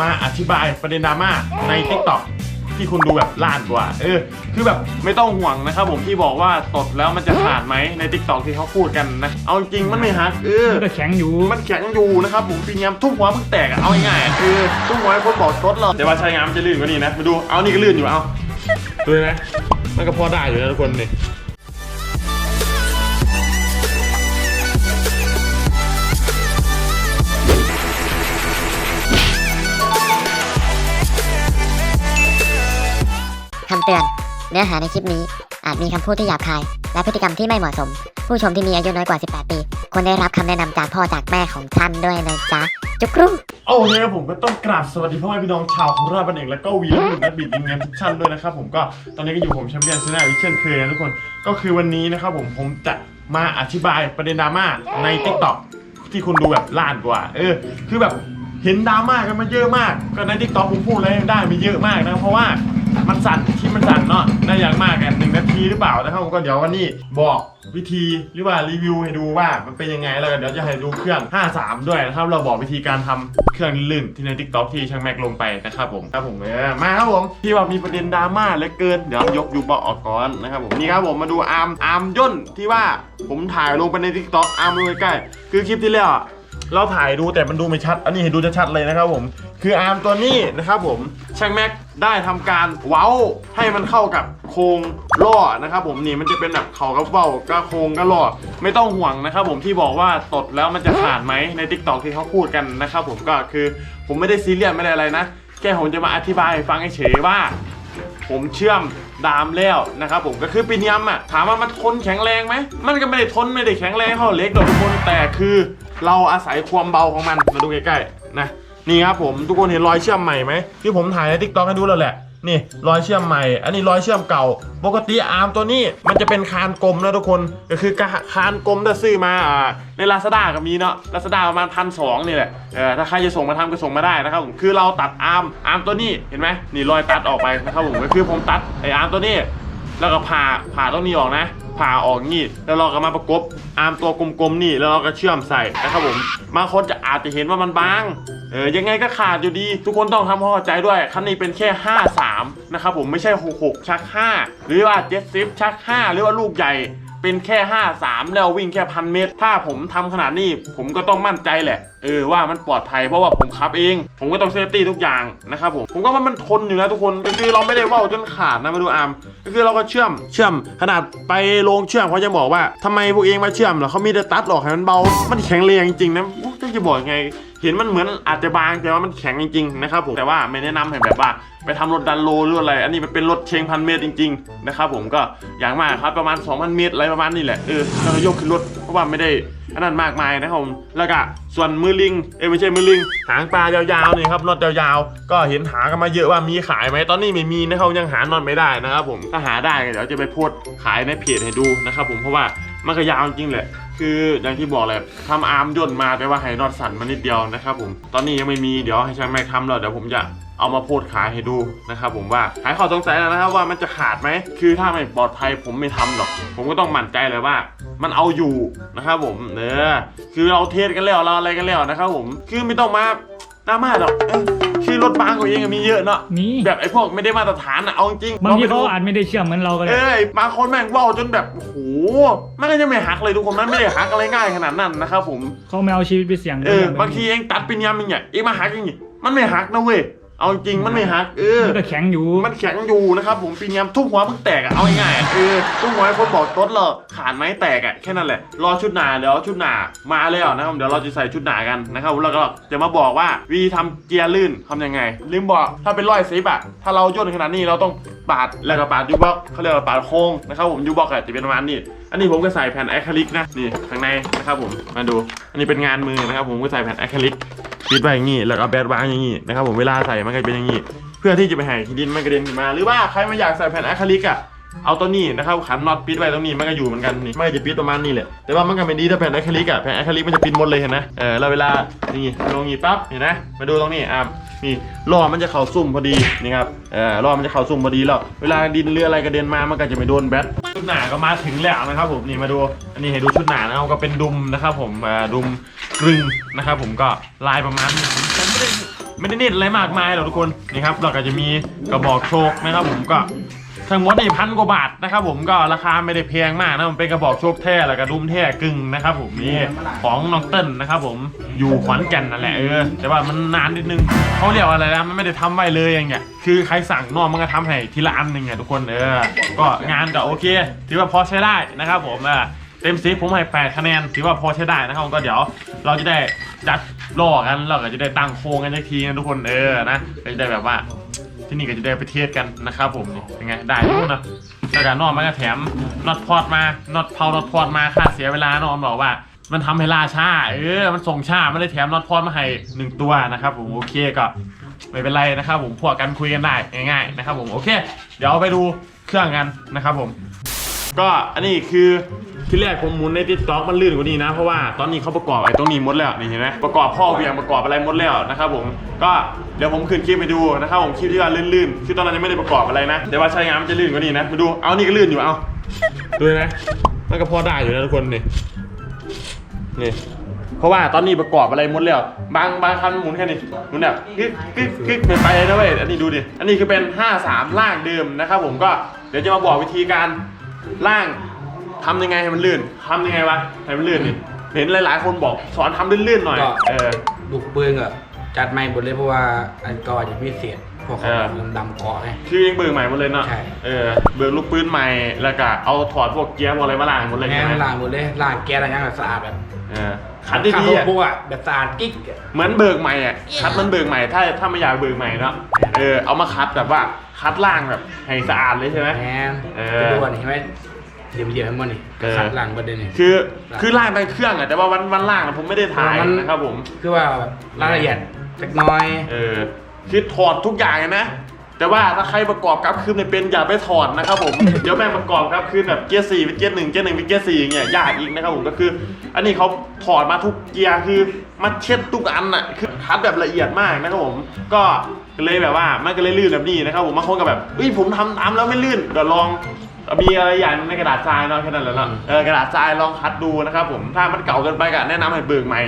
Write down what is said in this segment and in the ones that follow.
มาอธิบายประเด็นดราม่าใน t ิ k t o k ที่คุณดูแบบล้านกว่า เออ คือแบบไม่ต้องห่วงนะครับผมที่บอกว่าตดแล้วมันจะขาดไหมใน t ิ k t o k ที่เขาพูดกันนะ เอาจริงๆมันไม่ฮักเออ มันก็แข็งอยู่ มันแข็งอยู่นะครับผมปีนี้ทุกหัวมึงแตกอะเอาง่ายๆอะคือทุกหัวให้คนบอกชดเราแต่ว่าใช้งานมันจะลื่นกว่านี้นะมาดูเอานี่ก็ลื่นอยู่เอาดูนะมันก็พอได้อยู่นะทุกคนนี่ คำเตือน เนื้อหาในคลิปนี้ อาจมีคำพูดที่หยาบคาย และพฤติกรรมที่ไม่เหมาะสม ผู้ชมที่มีอายุน้อยกว่า 18 ปี ควรได้รับคำแนะนำจากพ่อจากแม่ของท่านด้วยนะจ๊ะ จุกรูโอเคครับผมก็ต้องกราบสวัสดีพ่อแม่พี่น้องชาวของราบันเอกและก็วีและหนุ่มและบิดยิงงานทุกท่านด้วยนะครับผมก็ตอนนี้ก็อยู่ผมแชมเปี้ยนชนะวิเช่นเคยนะทุกคนก็คือวันนี้นะครับผมผมจะมาอธิบายประเด็นดราม่าใน t ิ k t o k ที่คุณดูแบบล้านกว่า เออ คือแบบเห็นดราม่ากันมาเยอะมาก ก็ใน t ิ k t o k ผมพูดอะไรได้ม่เยอะมากนะเพราะว่า มันสั่นที่มันสั่นเนาะได้อย่างมากกันหนึ่งนาทีหรือเปล่านะครับผมก็เดี๋ยววันนี้บอกวิธีหรือว่ารีวิวให้ดูว่ามันเป็นยังไงแล้วเดี๋ยวจะให้ดูเครื่อง 53 ด้วยนะครับ เราบอกวิธีการทำเครื่องลื่นที่ใน t ิ k t o k ที่ช่างแม็กลงไปนะครับผมครับผมเออมาครับผมที่ว่ามีประเด็นดราม่าเหลือเกินเดี๋ยวยกยูบอออกก่อนนะครับผมนี่ครับผมมาดูอาร์มอาร์มย่นที่ว่าผมถ่ายลงไปใน t ิ k t o k อาร์มดูใกล้คือคลิปที่แล้วเราถ่ายดูแต่มันดูไม่ชัด อันนี้ให้ดูชัดเลยนะครับผม คืออาร์มตัวนี้นะครับผมช่างแม็กได้ทำการเว้าให้มันเข้ากับโครงล่อนะครับผมนี่มันจะเป็นแบบเขากับเว้าก็โครงก็ล่อไม่ต้องห่วงนะครับผมที่บอกว่าตดแล้วมันจะขาดไหมใน t ิ k t o k ที่เขาพูดกันนะครับผมก็คือผมไม่ได้ซีเรียสไม่ได้อะไรนะ แค่ผมจะมาอธิบายให้ฟังเฉยว่า ผมเชื่อมดามแล้วนะครับผมก็คือปีนิยมอะถามว่ามันทนแข็งแรงไหมมันก็ไม่ได้ทนไม่ได้แข็งแรงเท่าเล็กดอกทุกคนแต่คือ เราอาศัยความเบาของมันมาดูใกล้ๆนะ นี่ครับผมทุกคนเห็นรอยเชื่อมใหม่ไหมที่ผมถ่ายในทิกตอกให้ดูแล้วแหละนี่รอยเชื่อมใหม่ อันนี้รอยเชื่อมเก่า ปกติอาร์มตัวนี้มันจะเป็นคานกลมนะทุกคนก็คือคานกลมถ้าซื้อมาอในลาซาด้าก็มีเนาะลาซาด้าประมาณพันสองนี่แหละเออถ้าใครจะส่งมาทำก็ส่งมาได้นะครับผมคือเราตัดอาร์มอาร์มตัวนี้เห็นไหมนี่รอยตัดออกไปนะครับผมก็คือผมตัดไออาร์มตัวนี้ แล้วก็ผ่าผ่าตรงนี้ออกนะผ่าออกงี้แล้วเราก็มาประกบอาร์มตัวกลมๆนี่แล้วเราก็เชื่อมใส่นะครับผมบางคนจะอาจจะเห็นว่ามันบาง เออยังไงก็ขาดอยู่ดี ทุกคนต้องทำความเข้าใจด้วยครั้งนี้เป็นแค่ 53 นะครับผมไม่ใช่ 66 ชัก 5 หรือว่า 70 ชัก 5 หรือว่าลูกใหญ่เป็นแค่ 53 แล้ววิ่งแค่พันเมตร ถ้าผมทำขนาดนี้ผมก็ต้องมั่นใจแหละเออว่ามันปลอดภัยเพราะว่าผมขับเอง ผมก็ต้องเซฟตี้ทุกอย่างนะครับผมผมก็ว่ามันทนอยู่นะทุกคนคือเราไม่ได้ว่าจนขาดนะมาดูอาร์มก็คือเราก็เชื่อมเชื่อมขนาดไปโรงเชื่อมเขาจะบอกว่าทำไมพวกเองมาเชื่อมเหรอเขามีแต่ตัดออกให้มันเบา มันแข็งแรงจริงๆนะอุ๊ยจะบอกยังไงเห็นมันเหมือนอาจจะบางแต่ว่ามันแข็งจริงๆนะครับผมแต่ว่าไม่แนะนำให้แบบว่า ไปทำรถดันโลหรืออะไร อันนี้มันเป็นรถเชงพันเมตรจริงๆนะครับผมก็อย่างมากครับประมาณ 2,000 เมตรอะไรประมาณนี้แหละเออแล้วยกขึ้นรถเพราะว่าไม่ได้ อันนั้นมากมายนะครับผมแล้วก็ส่วนมือลิงเอ้ยไม่ใช่มือลิง หางปลายาวๆนี่ครับน็อตยาวๆ ก็เห็นหากันมาเยอะว่ามีขายไหมตอนนี้ไม่มีนะครับยังหาน็อตไม่ได้นะครับผมถ้าหาได้เดี๋ยวจะไปโพสขายในเพจให้ดูนะครับผมเพราะว่ามันก็ยาวจริงแหละคืออย่างที่บอกเลยทำอาร์มย่นมาแต่ว่าไฮนอตสั่นมานิดเดียวนะครับผมตอนนี้ยังไม่มีเดี๋ยวให้ช่างแม็กทำแล้วเดี๋ยวผมจะเอามาโพสขายให้ดูนะครับผมว่าหายข้อสงสัยแล้วนะครับว่ามันจะขาดไหมคือถ้าไม่ปลอดภัยผมไม่ทำหรอก ผมก็ต้องมั่นใจเลยว่า มันเอาอยู่นะครับผมเนอคือเราเทสกันแล้วเราอะไรกันแล้วนะครับผมคือไม่ต้องมาดราม่าหรอกเอ้ยคือรถบางกว่าเองอะมีเยอะเนาะมีแบบไอ้พวกไม่ได้มาตรฐานอะเอาจริงๆบางทีไปเขาดูอาจไม่ได้เชื่อมเหมือนเราก็ได้เอ้ยบางคนแม่งเว่าจนแบบโอ้โหมันก็จะไม่หักเลยทุกคนมันไม่ได้หักอะไรง่ายขนาดนั้นนะครับผมเขาไม่เอาชีวิตไปเสี่ยงเออแบบนี้บางทีเองตัดเป็นยำอย่างเงี้ยเองมาหักอย่างงี้มันไม่หักนะเว้ย เอาจริงมันไม่หักเออ มันก็แข็งอยู่ มันแข็งอยู่นะครับผมปีนยำทุกหัวมึงแตกอะเอาง่ายๆอะเออทุกหัวให้คนบอกต้นเลยขาดไหมแตกอะแค่นั้นแหละรอชุดหนาเดี๋ยวชุดหนามาแล้วนะครับเดี๋ยวเราจะใส่ชุดหนากันนะครับแล้วก็จะมาบอกว่าวิธีทำเกียร์ลื่นทำยังไง ลืมบอกถ้าเป็นร้อยซิปอะถ้าเราย่นขนาดนี้เราต้องปาดแล้วก็ปาดยูบ็อกเขาเรียกว่าปาดโค้งนะครับผมยูบ็อกอะจะเป็นประมาณนี้อันนี้ผมก็ใส่แผ่นอะคริลิกนะนี่ข้างในนะครับผมมาดู อันนี้เป็นงานมือนะครับผมก็ใส่แผ่นอะคริลิก ปิดไว้อย่างนี้แล้วก็แบดวางอย่างนี้นะครับผมเวลาใส่มันก็เป็นอย่างนี้ เพื่อที่จะไปให้ขี้ดินมันกระเด็นขึ้นมา หรือว่าใครไม่อยากใส่แผ่นอะคริลิกอะเอาตัวนี้นะครับขันน็อตปิดไว้ตรงนี้มันก็อยู่เหมือนกันนี่ไม่จะปิดประมาณนี้แหละแต่ว่ามันก็ไม่ดีถ้าแผ่นอะคริลิกอะแผ่นอะคริลิกมันจะปิดหมดเลยเห็นไหมเออแล้วเวลานี่ลงนี้ปั๊บเห็นไหมมาดูตรงนี้อะนี่ล้อมันจะเข่าซุ่มพอดีนี่ครับเออล้อมันจะเข่าซุ่มพอดีแล้วเวลาดินเรืออะไรกระเด็นมามันก็จะไม่โดนแบตชุดหนาก็มาถึงแล้วนะครับผมนี่มาดูอันนี้ให้ดูชุดหนานะครับก็เป็นดุมนะครับผมดุม กรึงนะครับผมก็ลายประมาณนี้ผมไม่ได้ไม่ได้เน้นอะไรมากมายหรอกทุกคนนี่ครับเราก็จะมีกระบอกโชคนะครับผมก็ทั้งหมดนี่พันกว่าบาทนะครับผมก็ราคาไม่ได้แพงมากนะมันเป็นกระบอกโชคแท้แล้วก็ดุมแท้กึ่งนะครับผมนี่ของน้องเติ้ลนะครับผมอยู่ขอนแก่นนั่นแหละเออแต่ว่ามันนานนิดนึงเขาเรียกว่าอะไรนะมันไม่ได้ทำไว้เลยอย่างเงี้ยคือใครสั่งนอกมันก็ทำให้ทีละอันหนึ่งไงทุกคนเออก็งานก็โอเคถือว่าพอใช้ได้นะครับผมอ่า เต็มสิบผมให้แปดคะแนนถือว่าพอใช้ได้นะครับผมก็เดี๋ยวเราจะได้จัดล่อกันเราก็จะได้ตั้งโครงกันสักทีนะทุกคนเออนะก็จะได้แบบว่าที่นี่ก็จะได้ไปเทสกันนะครับผมนี่เป็นไงได้ทุกคนนะแล้วก็นอกมันก็แถมน็อตพอดมาน็อตเผาน็อตพอดมาค่าเสียเวลานอนบอกว่า มันทำให้ล่าช้าเออมันส่งช้าไม่ได้แถมน็อตพอดมาให้หนึ่งตัวนะครับผมโอเคก็ไม่เป็นไรนะครับผมพวกกันคุยกันได้ง่ายๆนะครับผมโอเค เดี๋ยวไปดูเครื่องกันนะครับผม ก็อันนี้คือที่แรกผมหมุนในติ๊กต็อกมันลื่นกว่านี้นะ เพราะว่าตอนนี้เขาประกอบไอ้ตรงนี้หมดแล้วนี่เห็นไหมประกอบพ่อเวียงประกอบอะไรหมดแล้วนะครับผมก็เดี๋ยวผมขึ้นคลิปไปดูนะครับผมคลิปที่ว่าลื่นๆคือตอนนั้นยังไม่ได้ประกอบอะไรนะแต่ว่าใช้งานมันจะลื่นกว่านี้นะมาดูเอานี่ก็ลื่นอยู่เอาดูไหมมันก็พอได้อยู่นะทุกคนนี่นี่เพราะว่าตอนนี้ประกอบอะไรหมดแล้ว บางบางคันหมุนแค่นี้หมุนแบบกึกกึกกึกเป็นไปเลยนะเว้ยอันนี้ดูดิอันนี้คือเป็น 53 ล่างเดิมนะครับผมก็เดี๋ยวจะมาบอกวิธีการ ล่างทำยังไงให้มันลื่นทำยังไงวะให้มันลื่นนี่เห็นหลาย ๆ คนบอกสอนทำลื่นๆหน่อย ก็ เออ ลูกปืนก็จัดใหม่หมดเลยเพราะว่าอันก่อนจะพิเศษพวกเขาเออดำๆเกาะไง คือยังเบิกใหม่หมดเลยเนาะ ใช่ เออ เบิกลูกปืนใหม่ แล้วก็เอาถอดพวกเกียร์พวกอะไรมาล้างหมดเลยแง่ใช่ไหมล้างหมดเลยล้างแก๊สอะไรอย่างเงี้ยสะอาดแบบเออคัดดีๆข้าอะวพวกอะแบบสะอาดกิ๊กอะ เหมือนเบิกใหม่อะคัดมันเบิกใหม่ถ้าถ้าไม่อยากเบิกใหม่เนาะเออเอามาคัดแบบว่า คัดล่างแบบให้สะอาดเลยใช่ไหมแง่เออ ไปดูอันนี้เห็นไหมเหลี่ยมๆให้มันนี่เออขัดล้างประเด็นนี่ คือคือล่างไปเครื่องอะแต่ว่าวันวันล่างอะผมไม่ได้ถ่ายมันนะครับผม คือว่าแบบรายละเอียดเล็กน้อย เออคือถอดทุกอย่างเลยนะ แต่ว่าถ้าใครประกอบกับคืนเนี่ยเป็นอย่าไปถอดนะครับผม เดี๋ยวแม่งประกอบกับคืนแบบเกียร์สี่เป็นเกียร์หนึ่งเกียร์หนึ่งเป็นเกียร์สี่อย่างเงี้ยยากอีกนะครับผมก็คือ อันนี้เขาถอดมาทุกเกียร์คือมันเช็ดทุกอันอะคือคัดแบบละเอียดมากนะครับผม ก็ เลยแบบว่ามันก็เลยลื่นแบบนี้นะครับผมบางคนก็แบบเฮ้ยผมทำตามแล้วไม่ลื่นก็ลองมีอะไรอย่างในกระดาษทรายเนาะแค่นั้นแหละเนาะเออกระดาษทรายลองคัดดูนะครับผมถ้ามันเก่าเกินไปก็แนะนำให้เบิกใหม่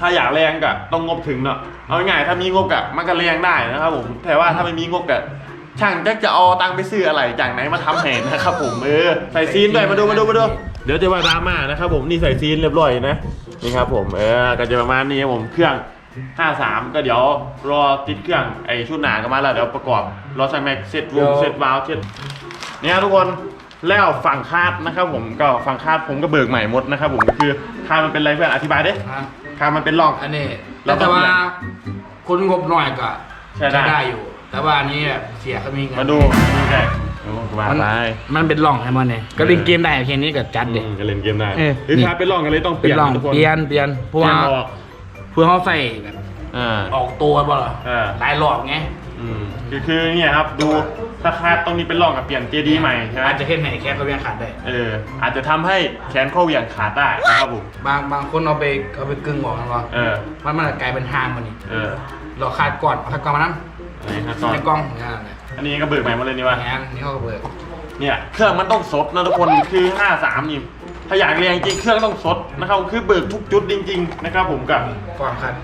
ถ้าอยากแรงก็ต้องงบถึงเนาะเอาง่ายๆถ้ามีงบก็มันก็แรงได้นะครับผมแต่ว่าถ้าไม่มีงบก็ช่างจะจะเอาตังค์ไปซื้ออะไรจากไหนมาทำแห่นะครับผมเออใส่ซีนด้วยมาดูมาดูมาดูเดี๋ยวจะว่าดราม่านะครับผมนี่ใส่ซีนเรียบร้อยนะนี่ครับผมเออก็จะประมาณนี้ครับผมเครื่อง 53ก็เดี๋ยวรอติดเครื่องไอชุดหนากันมาแล้วเดี๋ยวประกอบ รอใส่แม็กเซตวงเซตวาล์วเซตเนี่ยทุกคนแล้วฝั่งคาดนะครับผมก็ฝั่งคาดผมก็เบิกใหม่หมดนะครับผมก็คือคาดมันเป็นอะไรเพื่อนอธิบายดินะคาดมันเป็นร่อง อันนี้เราแต่ต้องว่าคนงบหน่อยก็ใช่ได้ได้อยู่ แต่ว่าอันนี้แบบเสียเขามีเงินมาดูดูใกล้โอ้มามันไปมันเป็นร่องให้มันเนี่ยก็เล่นเกมได้แค่นี้ก็จัดเลยอืมก็เล่นเกมได้เออหรือนี่ถ้าเป็นร่องกันเลยต้องเปเป็นลี่ยนร่องทุกคน เปลี่ยนเปลี่ยนเพราะเปลี่ว่ายนออก เพื่อเขาใส่แบบอ่าออกตัวบ่เหรอเออหลายรอบไงอืมคือคือเนี่ยครับดูถ้าคาดตรงนี้เป็นร่องกับเปลี่ยนเจดีใหม่ใช่ไหมอาจจะเห็นไหนแค่เขาเรียงขาดได้ เอออาจจะทำให้แขนข้อเหวี่ยงขาดได้นะครับผมบางบางคนเอาไปเอาไปกึ่งออกนะว่าเออมันมันกลายเป็นห้างมันนี่เออเราขาดก่อนเอาขาดก่อนมานั้นอันนี้ครับก่อนในกล้องงานเนี่ยอันนี้ก็เบิกใหม่หมดเลยนี่วะงานนี่เขาก็เบิกเนี่ยเครื่องมันต้องสดนะทุกคนคือ 53นี่ ถ้าอยากเรียงจริงเครื่องต้องสดนะครับคือเบิกทุกจุดจริง ๆ นะครับ ผมกับก่อนขาด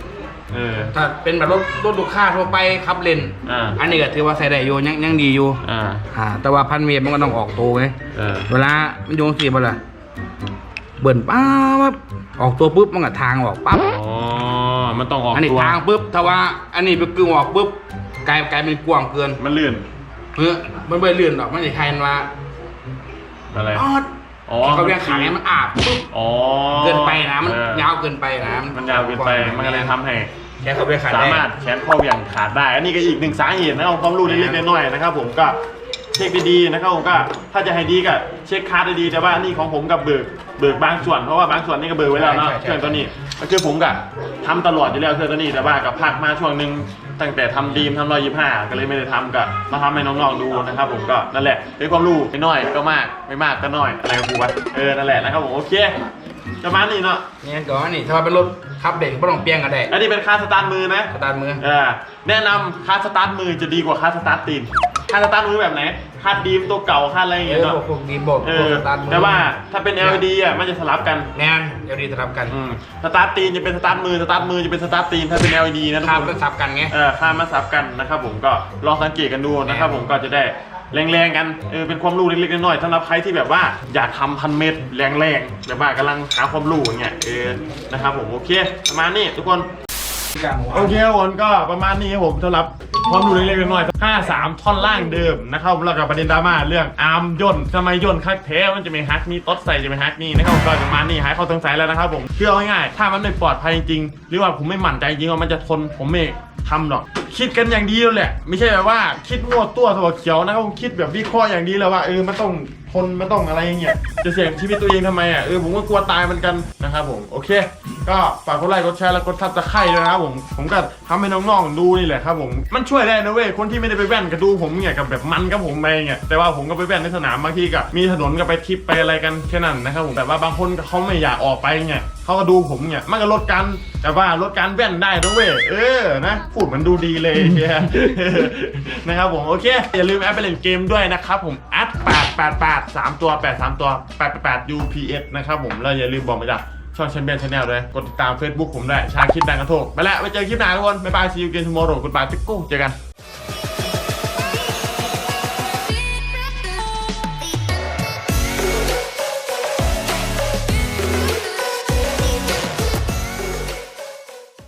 เออ ถ้าเป็นแบบรถรถลูกค้าทั่วไปขับเลนอ่า อันนี้ก็ถือว่าใส่ได้อยู่ยังยังดีอยู่อ่า อ่าแต่ว่าพันเมตรมันก็ต้องออกตัวไงเออ เวลามันโยงสีบ่ล่ะเบิ่นป้าบออกตัวปุ๊บมันก็ทางออกปั๊บ อ๋อ มันต้องออกอันนี้ตัว ทางปุ๊บถ้าว่าอันนี้ไปกึ่งออกปุ๊บกลายกลายเป็นกว้างเกินมันลื่นเพื่อมันไม่เลื่อนหรอกมันจะใครมันว่าอะไร ออด อ๋อเขาเรียกขายมันอาบปุ๊บอ๋อเกินไปนะมันเออยาวเกินไปนะมันยาวเกินไปมันก็เลยทำให้แค่เขาเรียกขายสาได้มารถแขนข้อเหวี่ยงขาดได้ อันนี้ก็อีกหนึ่งสาเหตุนะครับความรู้เล็กๆน้อยๆนะครับ ผมก็เช็คดีๆนะครับผมก็ถ้าจะให้ดีก็เช็คคาร์ดดีๆแต่ว่านี่ของผมกับเบิกเบิกบางส่วนเพราะว่าบางส่วนนี่ก็เบิกไว้แล้วเนาะเครื่องตัวนี้ ก็คือผมก็ทำตลอดอยู่แล้วเครื่องตัวนี้แต่ว่ากับพักมาช่วงหนึ่งตั้งแต่ทำดีมทำร้อยยี่ห้าก็เลยไม่ได้ทำก็มาทำให้น้องๆดูนะครับผมก็นั่นแหละด้วยความรู้ไม่น้อยก็มากไม่มากก็น้อยอะไรของกูวะเออนั่นแหละนะครับผมโอเคประมาณนี้เนาะเนี่ยก่อนนี่ถ้าว่าเป็นรถขับเด็กก็ต้องเปลี่ยนกันได้อันนี้เป็นค่าสตาร์ทมือนะ สตาร์ทมือ เออแนะนำค่าสตาร์ทมือจะดีกว่าค่าสตาร์ทตีนค่าสตาร์ทมือแบบไหน คาดดีมตัวเก่าคาดอะไรอย่างเอเงี้ยอเนาะพวกพวกดีบอกเอพวกอ สตาร์ทมือแต่ว่าถ้าเป็น LED อะมันจะสลับกันแนนเดี๋ยวดีสลับกันอืมสตาร์ทตีนจะเป็นสตาร์ทมือ สตาร์ทมือจะเป็นสตาร์ทตีน ถ้าเป็น LED นะทุกข้ามคก็น สับกันไง เออข้ามมาสับกันนะครับผมก็ลองสังเกตกันดูนะครับผมก็จะได้แรงๆกันเออเป็นความรู้เล็กๆน้อยๆสำหรับใครที่แบบว่าอยากทำพันเม็ดแรงๆแบบว่ากำลังหาความรู้อย่างเงี้ยเออนะครับผมโอเคประมาณนี้ทุกคน โอเคครับผมก็ประมาณนี้ครับผมสำหรับความรู้เล็กๆน้อยๆห้าสามท่อนล่างเดิมนะครับแล้วกับประเด็นดราม่าเรื่องอาร์มย่นทำไมย่นคักแท้มันจะมีฮักนี่ต๊ดใส่จะมีฮักนี่นะครับก็ประมาณนี้หายข้อสงสัยแล้วนะครับผมคือเอาง่ายๆถ้ามันไม่ปลอดภัยจริงๆหรือว่าผมไม่หมั่นใจจริงว่ามันจะทนผมไม่ทำหรอก คิดกันอย่างดีแล้วแหละ ไม่ใช่แบบว่าคิดมั่วตัวตัวเขียวนะครับผมคิดแบบวิเคราะห์อย่างดีแล้วว่าเออมันต้องทนมันต้องอะไรอย่างเงี้ยจะเสี่ยงชีวิตตัวเองทำไมอะเออผมก็กลัวตายเหมือนกันนะครับผมโอเค ก็ฝากกดไลค์กดแชร์และกดซับสไครต์ด้วยนะครับผมผมก็ทำให้น้องๆดูนี่แหละครับผมมันช่วยได้นะเว้ยคนที่ไม่ได้ไปแว่นก็ดูผมเนี่ยกับแบบมันกับผมไปเงี้ยแต่ว่าผมก็ไปแว่นในสนามบางทีก็มีถนนก็ไปทริปไปอะไรกันแค่นั้นนะครับผมแต่ว่าบางคนเขาไม่อยากออกไปเงี้ยเขาก็ดูผมเนี่ยมันก็ลดการแต่ว่าลดการแว่นได้นะเว้ยเออนะพูดเหมันดูดีเลยเฮียนะครับผมโอเค อย่าลืมแอปไปเล่นเกมด้วยนะครับผมแอด8 8 8 3ตัว8 3ตัว8 8 UPS นะครับผมแล้วอย่าลืมบอกมาจากช่องชันเบนชาแนลด้วย กดติดตาม Facebook ผมด้วยชาคิดดังกระโทกไปแล้วไปเจอคลิปหน้าทุกคน บ๊ายบาย see you again tomorrow goodbye ติ๊กกู้เจอกัน